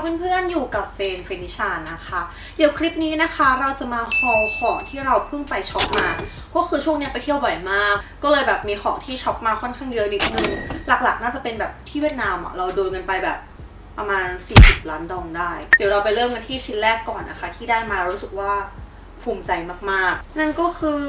เพื่อนๆอยู่กับเฟนเฟนิชานะคะ เดี๋ยวคลิปนี้นะคะเราจะมาฮอลของที่เราเพิ่งไปช็อปมา ก็คือช่วงนี้ไปเที่ยวบ่อยมาก ก็เลยแบบมีของที่ช็อปมาค่อนข้างเยอะนิดนึง หลักๆ น่าจะเป็นแบบที่เวียดนามอะเราโดนกันไปแบบประมาณ 40 ล้านดองได้ เดี๋ยวเราไปเริ่มกันที่ชิ้นแรกก่อนนะคะ ที่ได้มารู้สึกว่า ภูมิใจมากๆ นั่นก็คือ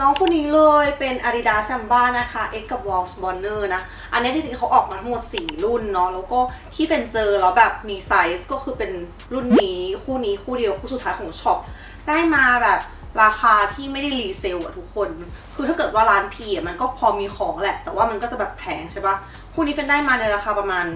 น้องคนนี้เลยเป็น Adidas Samba นะคะ X กับ w a l s Bonner นะ อันนี้จริงๆเขาออกมาทั้งหมด 4 รุ่นเนาะแล้วก็ที่เฟนเจอแล้วแบบมีไซส์ก็คือเป็นรุ่นนี้คู่นี้คู่เดียวคู่สุดท้ายของช็อปได้มาแบบราคาที่ไม่ได้รีเซลอะทุกคน คือถ้าเกิดว่าร้านพีอะมันก็พอมีของแหละ แต่ว่ามันก็จะแบบแพงใช่ปะคู่นี้เฟนได้มาในราคาประมาณ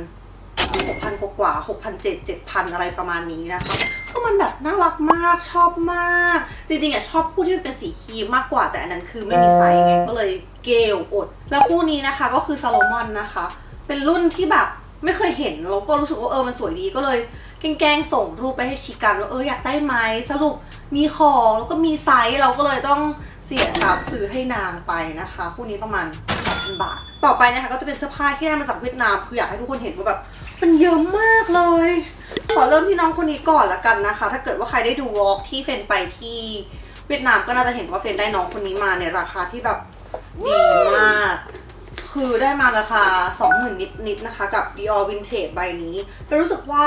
6,000 กว่ากว่า6,700 7,000อะไรประมาณนี้นะคะคือมันแบบน่ารักมากชอบมาก จริงๆอะชอบคู่ที่มันเป็นสีครีมมากกว่าแต่อันนั้นคือไม่มีไซส์ไงก็เลยเกลอด แล้วคู่นี้นะคะก็คือซาโลมอนนะคะ เป็นรุ่นที่แบบไม่เคยเห็นแล้วก็รู้สึกว่าเออมันสวยดีก็เลยแกล้งๆส่งรูปไปให้ชิกันว่าเอออยากได้ไหมสรุปมีของแล้วก็มีไซส์เราก็เลยต้องเสียตับซื้อให้นางไปนะคะ คู่นี้ประมาณ2,000บาท ต่อไปนะคะก็จะเป็นเสื้อผ้าที่ได้มาจากเวียดนาม คืออยากให้ทุกคนเห็นว่าแบบ มันเยอะมากเลย ขอเริ่มที่น้องคนนี้ก่อนละกันนะคะ ถ้าเกิดว่าใครได้ดูวอล์กที่เฟนไปที่เวียดนามก็น่าจะเห็นว่าเฟนได้น้องคนนี้มาในราคาที่แบบดีมาก คือได้มาราคา 20,000 นิดๆนะคะ กับ Dior Vintage ใบนี้เป็นรู้สึกว่า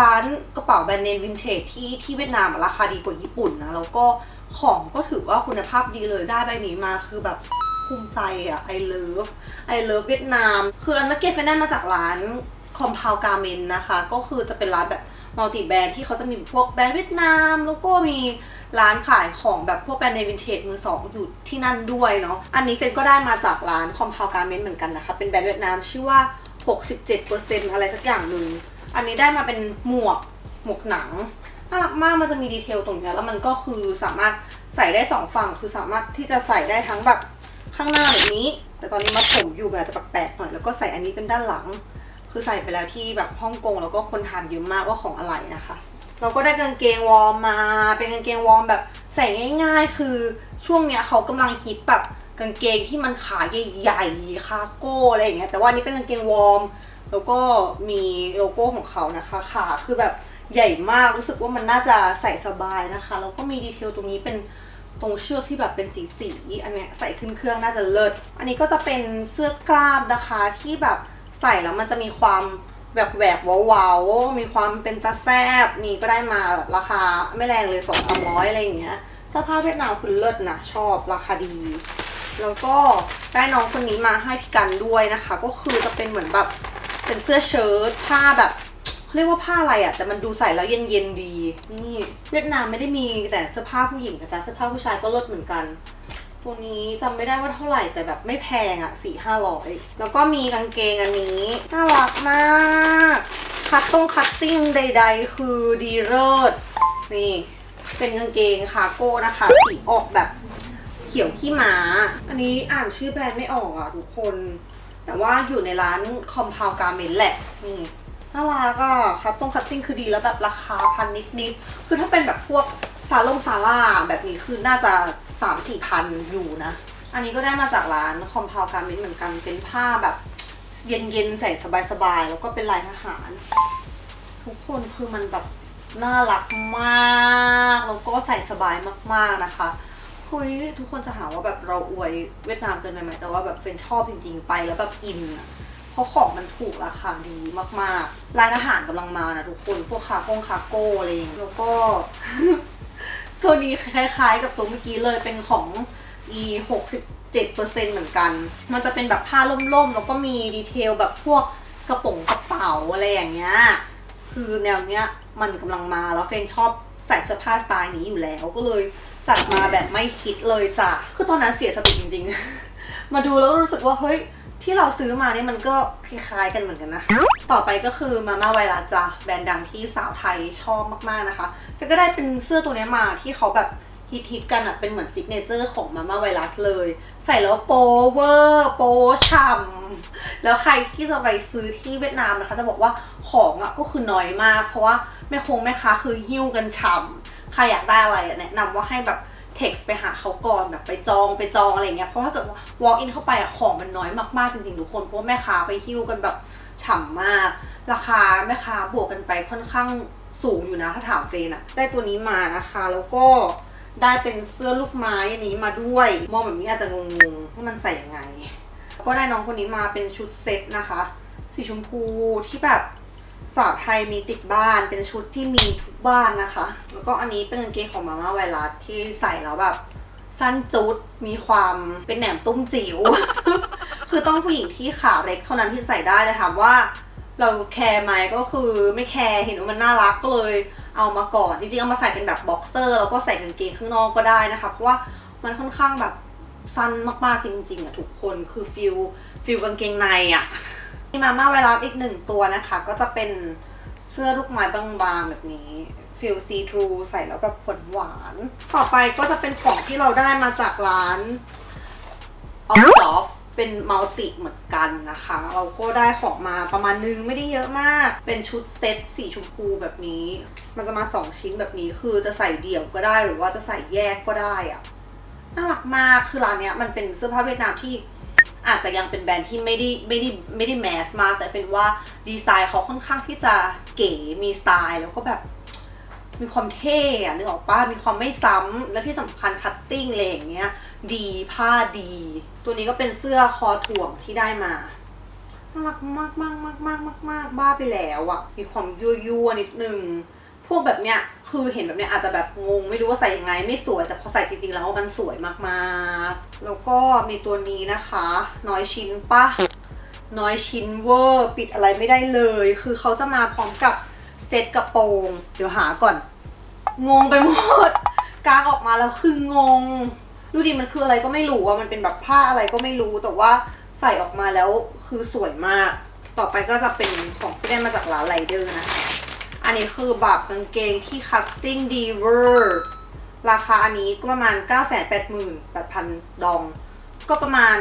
ร้านกระเป๋าแบรนด์เนมวินเทจที่ที่เวียดนามราคาดีกว่าญี่ปุ่นนะ แล้วก็ของก็ถือว่าคุณภาพดีเลยได้ใบนี้มาคือแบบภูมิใจอะ I love I love เวียดนาม คืออันเมื่อกี้เฟนได้มาจากร้าน Compound Garment นะคะ ก็คือจะเป็นร้านแบบมัลติแบรนด์ที่เขาจะมีพวกแบรนด์เวียดนาม แล้วก็มีร้านขายของแบบพวกแบรนด์ในวินเทจมือสองอยู่ที่นั่นด้วยเนาะ อันนี้เฟนก็ได้มาจากร้าน Compound Garment เหมือนกันนะคะ เป็นแบรนด์เวียดนามชื่อว่า 67%อะไรสักอย่างหนึ่ง อันนี้ได้มาเป็นหมวกหมวกหนังน่ารักมากมันจะมีดีเทลตรงนี้แล้วมันก็คือสามารถใส่ได้สองฝั่ง คือสามารถที่จะใส่ได้ทั้งแบบข้างหน้าแบบนี้ แต่ตอนนี้มัดผมอยู่มันอาจจะแปลกๆหน่อยแล้วก็ใส่อันนี้เป็นด้านหลัง คือใส่ไปแล้วที่แบบฮ่องกงแล้วก็คนถามเยอะมากว่าของอะไรนะคะ เราก็ได้กางเกงวอร์มมา เป็นกางเกงวอร์มแบบใส่ง่าย ๆ คือช่วงเนี้ยเขากำลังฮิตแบบกางเกงที่มันขาใหญ่ๆคาร์โก้อะไรอย่างเงี้ยแต่ว่านี้เป็นกางเกงวอร์มแล้วก็มีโลโก้ของเขานะคะขาคือแบบใหญ่มากรู้สึกว่ามันน่าจะใส่สบายนะคะแล้วก็มีดีเทลตรงนี้เป็นตรงเชือกที่แบบเป็นสีสีอันเนี้ยใส่ขึ้นเครื่องน่าจะเลิศอันนี้ก็จะเป็นเสื้อกล้ามนะคะที่แบบ ใส่แล้วมันจะมีความแบบแหวกว้าวๆมีความเป็นตาแซบนี่ก็ได้มาแบบราคาไม่แรงเลยสองสามร้อยอะไรอย่างเงี้ยเสื้อผ้าเวียดนามคือเลิศนะชอบราคาดี แล้วก็ได้น้องคนนี้มาให้พี่กันด้วยนะคะ ก็คือจะเป็นเหมือนแบบเป็นเสื้อเชิ้ตผ้าแบบเรียกว่าผ้าอะไรอะ่ะแต่มันดูใส่แล้วเย็นๆดี นี่เวียดนามไม่ได้มีแต่เสื้อผ้าผู้หญิงนะจ๊ะเสื้อผ้าผู้ชายก็เลิศเหมือนกัน ตัวนี้จำไม่ได้ว่าเท่าไหร่แต่แบบไม่แพงอะ่ะสี่ห้าร้อยแล้วก็มีกางเกงอันนี้น่ารักมากคัตตงคัตติ้งใด ๆ คือดีเลิศนี่ เป็นกางเกงคาร์โก้นะคะ สีออกแบบเขียวขี้หมา อันนี้อ่านชื่อแบรนด์ไม่ออกอะทุกคน แต่ว่าอยู่ในร้าน Compound Garment แหละนี่น่ารักอะคัตตงคัตติ้งคือดีแล้วแบบราคาพันนิดๆคือถ้าเป็นแบบพวกซาลงซาร่าแบบนี้คือน่าจะ สามสี่พันอยู่นะ อันนี้ก็ได้มาจากร้าน Compound Garment เหมือนกันเป็นผ้าแบบ เย็นๆใส่สบายๆ แล้วก็เป็นลายทหาร ทุกคนคือมันแบบน่ารักมาก แล้วก็ใส่สบายมากๆนะคะเฮ้ยทุกคนจะหาว่าแบบเราอวยเวียดนามเกินไปไหมแต่ว่าแบบเฟนชอบจริง ๆ ไปแล้วแบบอินเพราะของมันถูกราคาดีมากๆรายทหารกำลังมานะทุกคนพวกคาโก้งคาโก้อะไรอย่างเงี้ยแล้วก็ ตัวนี้คล้ายๆ กับตัวเมื่อกี้เลยเป็นของ e 67เปอร์เซ็นเหมือนกัน มันจะเป็นแบบผ้าล่มๆ แล้วก็มีดีเทลแบบพวกกระป๋องกระเป๋าอะไรอย่างเงี้ย คือแนวเนี้ยมันกำลังมาแล้วเฟนชอบใส่เสื้อผ้าสไตล์นี้อยู่แล้วก็เลยจัดมาแบบไม่คิดเลยจ้ะ คือตอนนั้นเสียสติจริงๆ มาดูแล้วรู้สึกว่าเฮ้ย ที่เราซื้อมาเนี่ยมันก็คล้ายๆกันเหมือนกันนะ ต่อไปก็คือมาม่าไวรัสจ้ะแบรนด์ดังที่สาวไทยชอบมากๆนะคะเฟก็ได้เป็นเสื้อตัวนี้มาที่เขาแบบฮิตๆกันอะเป็นเหมือนซิกเนเจอร์ของมาม่าไวรัสเลย ใส่แล้วโปเวอร์โปฉ่ำแล้วใครที่จะไปซื้อที่เวียดนามนะคะ จะบอกว่าของอะก็คือน้อยมาก เพราะว่าแม่คงแม่ค้าคือหิ้วกันฉ่ำใครอยากได้อะไรอะแนะนำว่าให้แบบ text ไปหาเขาก่อนแบบไปจองไปจองอะไรเงี้ยเพราะถ้าเกิดว่า walk in เข้าไปอะของมันน้อยมากๆจริงๆทุกคนเพราะแม่ค้าไปหิ้วกันแบบฉ่ำมาก ราคาแม่ค้าบวกกันไปค่อนข้างสูงอยู่นะถ้าถามเฟนอะได้ตัวนี้มานะคะ แล้วก็ได้เป็นเสื้อลูกไม้อันนี้มาด้วยมองแบบนี้อาจจะงงๆว่ามันใส่ยังไงก็ได้น้องคนนี้มาเป็นชุดเซ็ตนะคะ สีชมพูที่แบบ สาวไทยมีติดบ้านเป็นชุดที่มีทุกบ้านนะคะ แล้วก็อันนี้เป็นกางเกงของมาม่าไวรัสที่ใส่แล้วแบบสั้นจุดมีความเป็นแหนมตุ้มจิ๋ว คือต้องผู้หญิงที่ขาเล็กเท่านั้นที่ใส่ได้แต่ถามว่า เราแคร์ไหมก็คือไม่แคร์เห็นว่ามันน่ารักก็เลยเอามาก่อน จริงๆ เอามาใส่เป็นแบบบ็อกเซอร์แล้วก็ใส่กางเกงข้างนอกก็ได้นะคะ เพราะว่ามันค่อนข้างแบบสั้นมากๆจริง ๆอะทุกคนคือฟิลฟิลกางเกงในอะ นี่มาม่าไวรัสอีกหนึ่งตัวนะคะ ก็จะเป็นเสื้อลูกไม้บางๆแบบนี้ฟิลซีทรูใส่แล้วแบบหวานๆต่อไปก็จะเป็นของที่เราได้มาจากร้านออฟจอฟเป็นมัลติเหมือนกันนะคะ เราก็ได้ของมาประมาณนึงไม่ได้เยอะมาก เป็นชุดเซ็ตสีชมพูแบบนี้ มันจะมา 2 ชิ้นแบบนี้คือจะใส่เดี่ยวก็ได้หรือว่าจะใส่แยกก็ได้อะน่ารักมากคือร้านเนี้ยมันเป็นเสื้อผ้าเวียดนามที่ อาจจะยังเป็นแบรนด์ที่ไม่ได้ไม่ได้ไม่ได้แมสมาก แต่เป็นว่าดีไซน์เขาค่อนข้างที่จะเก๋มีสไตล์แล้วก็แบบมีความเท่อะนึกออกป้ามีความไม่ซ้ำและที่สำคัญคัตติ้งอะไรอย่างเงี้ย ดีผ้าดี ตัวนี้ก็เป็นเสื้อคอถ่วงที่ได้มาน่ารักมากมากมากมากมากมากบ้าไปแล้วอะมีความยั่วยั่วนิดนึง พวกแบบเนี้ยคือเห็นแบบเนี้ยอาจจะแบบงงไม่รู้ว่าใส่ยังไงไม่สวยแต่พอใส่จริงๆแล้วมันสวยมากๆ แล้วก็มีตัวนี้นะคะ น้อยชิ้นปะน้อยชิ้นเวอร์ ปิดอะไรไม่ได้เลย คือเขาจะมาพร้อมกับเซ็ตกระโปรง เดี๋ยวหาก่อน งงไปหมด กางออกมาแล้วคืองง ดูดิมันคืออะไรก็ไม่รู้ว่ามันเป็นแบบผ้าอะไรก็ไม่รู้แต่ว่าใส่ออกมาแล้วคือสวยมาก ต่อไปก็จะเป็นของที่ได้มาจากร้านไรเดอร์นะคะ อันนี้คือแบบกางเกงที่คัตติ้งดีเวอร์ราคาอันนี้ก็ประมาณ 9 8 8 0 8,000ดอง ก็ประมาณ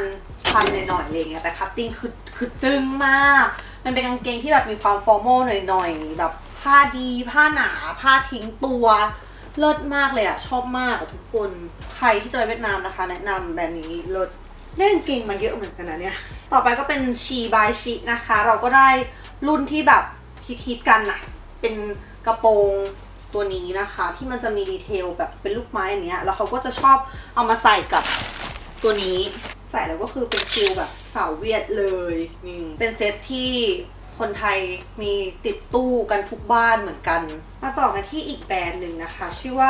พันหน่อยๆอะไรอย่างเงี้ยแต่คัตติ้งคือคือจึ้งมาก มันเป็นกางเกงที่แบบมีความฟอร์มอลหน่อยๆแบบผ้าดีผ้าหนาผ้าทิ้งตัวเลิศมากเลยอะชอบมากอะทุกคนใครที่จะไปเวียดนามนะคะ แนะนำแบรนด์นี้เลิศได้กางเกงมาเยอะเหมือนกันนะเนี่ย ต่อไปก็เป็นชีบายชีนะคะ เราก็ได้รุ่นที่แบบฮิตๆกันอะ เป็นกระโปรงตัวนี้นะคะ ที่มันจะมีดีเทลแบบเป็นลูกไม้อันเนี้ยแล้วเขาก็จะชอบเอามาใส่กับตัวนี้ ใส่แล้วก็คือเป็นฟิลแบบสาวเวียดเลยนี่เป็นเซตที่คนไทยมีติดตู้กันทุกบ้านเหมือนกัน มาต่อกันที่อีกแบรนด์หนึ่งนะคะ ชื่อว่า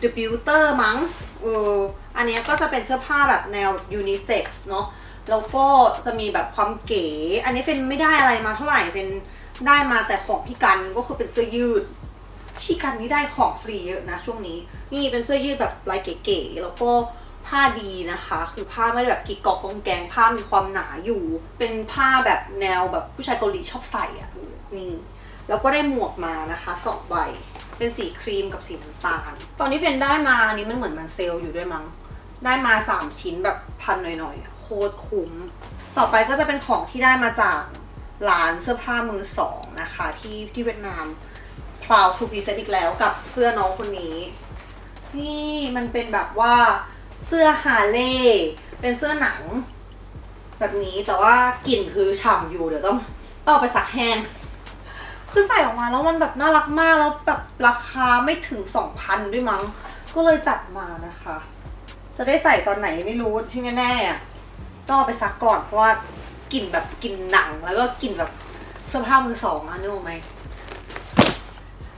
The Builder มั้งเอออันเนี้ยก็จะเป็นเสื้อผ้าแบบแนว unisex เนาะแล้วก็จะมีแบบความเก๋ อันนี้เป็นไม่ได้อะไรมาเท่าไหร่เป็น ได้มาแต่ของพี่กันก็คือเป็นเสื้อยืดชี่กันนี่ได้ของฟรีเยอะนะช่วงนี้ นี่เป็นเสื้อยืดแบบลายเก๋ๆแล้วก็ผ้าดีนะคะ คือผ้าไม่ได้แบบกิกกอกกองแกงผ้ามีความหนาอยู่ เป็นผ้าแบบแนวแบบผู้ชายเกาหลีชอบใส่อะนี่แล้วก็ได้หมวกมานะคะสองใบเป็นสีครีมกับสีน้ำตาล ตอนนี้เพนได้มาอันนี้มันเหมือนมันเซลล์อยู่ด้วยมั้ง ได้มา 3 ชิ้นแบบพันหน่อยๆ โคตรคุ้ม ต่อไปก็จะเป็นของที่ได้มาจาก ร้านเสื้อผ้ามือสองนะคะ ที่ที่เวียดนามพราวทูพีเซตอีกแล้วกับเสื้อน้องคนนี้ นี่มันเป็นแบบว่าเสื้อฮาร์เลยเป็นเสื้อหนัง แบบนี้แต่ว่ากลิ่นคือฉ่ำอยู่เดี๋ยวต้องต้องไปซักแห้งคือใส่ออกมาแล้วมันแบบน่ารักมากแล้วแบบราคาไม่ถึง2,000ด้วยมั้ง ก็เลยจัดมานะคะ จะได้ใส่ตอนไหนไม่รู้ที่แน่ๆอะต้องไปซักก่อนเพราะว่า กลิ่นแบบกลิ่นหนัง แล้วก็กลิ่นแบบเสื้อผ้ามือสองอะนึกออกไหม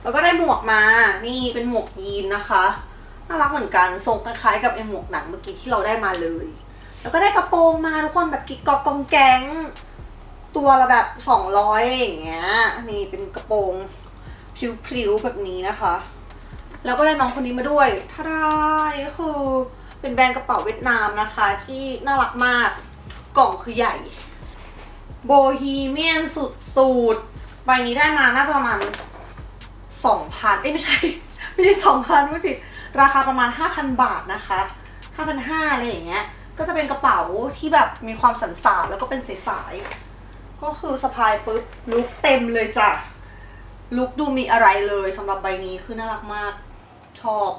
แล้วก็ได้หมวกมานี่เป็นหมวกยีนนะคะน่ารักเหมือนกันทรงคล้ายๆกับไอหมวกหนังเมื่อกี้ที่เราได้มาเลย แล้วก็ได้กระโปรงมาทุกคนแบบกิ๊กกอกกองแกงตัวละแบบสองร้อยอย่างเงี้ย นี่เป็นกระโปรงพริ้วๆแบบนี้นะคะ แล้วก็ได้น้องคนนี้มาด้วยท่าดานี่ก็คือเป็นแบรนด์กระเป๋าเวียดนามนะคะ ที่น่ารักมาก กล่องคือใหญ่ โบฮีเมียนสุดสูตรใบนี้ได้มาน่าจะประมาณสองพันเอ้ยไม่ใช่ ไม่ใช่สองพันไม่ผิด ราคาประมาณห้าพันบาทนะคะห้าพันห้าอะไรอย่างเงี้ย ก็จะเป็นกระเป๋าที่แบบมีความสันสาดแล้วก็เป็นสายๆก็คือสะพายปุ๊บลุกเต็มเลยจ้ะลุกดูมีอะไรเลยสำหรับใบนี้คือน่ารักมากชอบ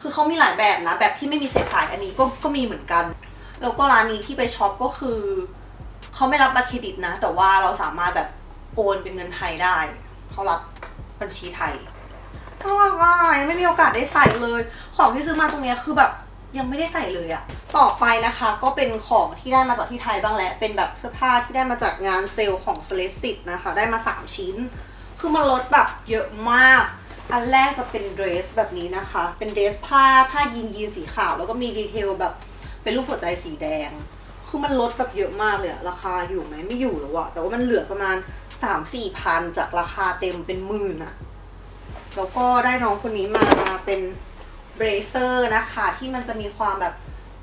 คือเขามีหลายแบบนะ แบบที่ไม่มีสายๆอันนี้ก็ก็มีเหมือนกัน แล้วก็ร้านนี้ที่ไปช็อปก็คือ เขาไม่รับบัตรเครดิตนะ แต่ว่าเราสามารถแบบโอนเป็นเงินไทยได้ เขารับบัญชีไทยน่ารักอะยังไม่มีโอกาสได้ใส่เลย ของที่ซื้อมาตรงเนี้ยคือแบบยังไม่ได้ใส่เลยอะต่อไปนะคะ ก็เป็นของที่ได้มาจากที่ไทยบ้างแหละ เป็นแบบเสื้อผ้าที่ได้มาจากงานเซลล์ของ s l e s i t นะคะ ได้มา 3 ชิ้น คือมันลดแบบเยอะมาก อันแรกจะเป็นเดรสแบบนี้นะคะ เป็นเดรสผ้าผ้ายีนยีนสีขาว แล้วก็มีดีเทลแบบเป็นรูปหัวใจสีแดง คือมันลดแบบเยอะมากเลยอะราคาอยู่ไหมไม่อยู่แล้วอะแต่ว่ามันเหลือประมาณ3-4พันจากราคาเต็มเป็นหมื่นอะแล้วก็ได้น้องคนนี้มาเป็นเบรเซอร์นะคะ ที่มันจะมีความแบบ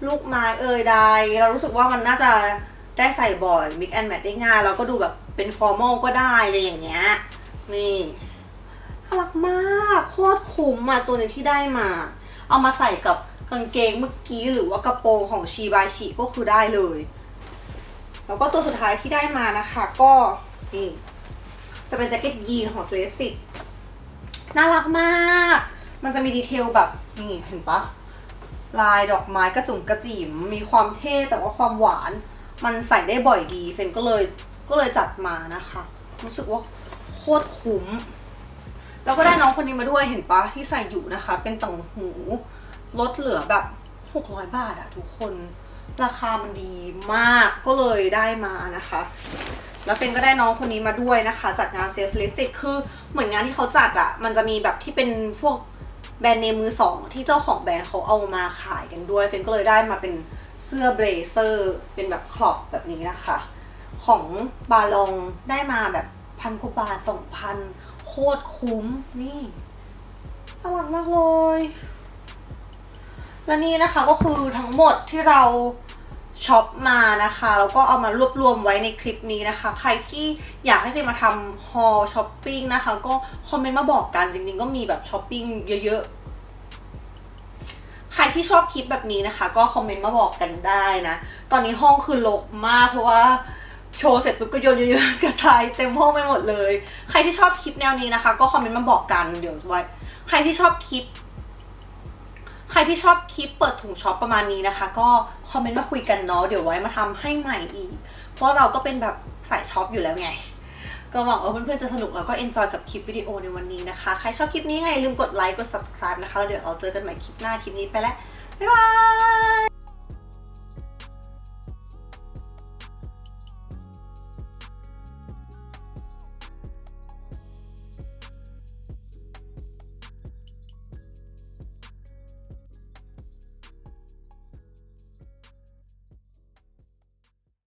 ลูกไม้เอ่ยใด เรารู้สึกว่ามันน่าจะได้ใส่บ่อยมิกแอนแมทได้ง่าย แล้วก็ดูแบบเป็นฟอร์มอลก็ได้อะไรอย่างเงี้ย นี่น่ารักมาก โคตรคุ้มอะตัวนี้ที่ได้มา เอามาใส่กับ กางเกงเมื่อกี้หรือว่ากระโปรงของชีบายชีก็คือได้เลย แล้วก็ตัวสุดท้ายที่ได้มานะคะ ก็นี่จะเป็นแจ็คเก็ตยีนของเซเลสิตน่ารักมาก มันจะมีดีเทลแบบนี่เห็นปะลายดอกไม้กระจุ่มกระจิ๋มมีความเท่แต่ว่าความหวาน มันใส่ได้บ่อยดีเฟนก็เลยก็เลยจัดมานะคะ รู้สึกว่าโคตรคุ้ม แล้วก็ได้น้องคนนี้มาด้วยเห็นปะที่ใส่อยู่นะคะ เป็นต่างหู ลดเหลือแบบ 600 บาทอะทุกคนราคามันดีมากก็เลยได้มานะคะ แล้วเฟนก็ได้น้องคนนี้มาด้วยนะคะ จากงานเซลส์ลิสติกคือเหมือนงานที่เขาจัดอะมันจะมีแบบที่เป็นพวกแบรนด์เนมมือสองที่เจ้าของแบรนด์เขาเอามาขายกันด้วยเฟนก็เลยได้มาเป็นเสื้อเบรเซอร์เป็นแบบคลอปแบบนี้นะคะ ของบาลองได้มาแบบพันกว่าบาทสองพันโคตรคุ้มนี่น่ารักมากเลย และนี่นะคะก็คือทั้งหมดที่เราช็อปมานะคะแล้วก็เอามารวบรวมไว้ในคลิปนี้นะคะ ใครที่อยากให้เฟยมาทำฮอลช้อปปิ้งนะคะ ก็คอมเมนต์มาบอกกันจริงๆ ก็มีแบบช้อปปิ้งเยอะๆ ใครที่ชอบคลิปแบบนี้นะคะ ก็คอมเมนต์มาบอกกันได้นะ ตอนนี้ห้องคือรกมากเพราะว่าโชว์เสร็จปุ๊บก็โยนเยอะๆกระจายเต็มห้องไปหมดเลย ใครที่ชอบคลิปแนวนี้นะคะ ก็คอมเมนต์มาบอกกันเดี๋ยวไว้ใครที่ชอบคลิป ที่ชอบคลิปเปิดถุงช็อปประมาณนี้นะคะ ก็คอมเมนต์มาคุยกันเนาะเดี๋ยวไว้มาทำให้ใหม่อีก เพราะเราก็เป็นแบบสายช็อปอยู่แล้วไง ก็หวังว่าเพื่อนๆจะสนุกแล้วก็เอนจอยกับคลิปวิดีโอในวันนี้นะคะ ใครชอบคลิปนี้ไงลืมกดไลค์กด subscribe นะคะแล้วเดี๋ยวเราเจอกันใหม่คลิปหน้าคลิปนี้ไปแล้วบ๊ายบาย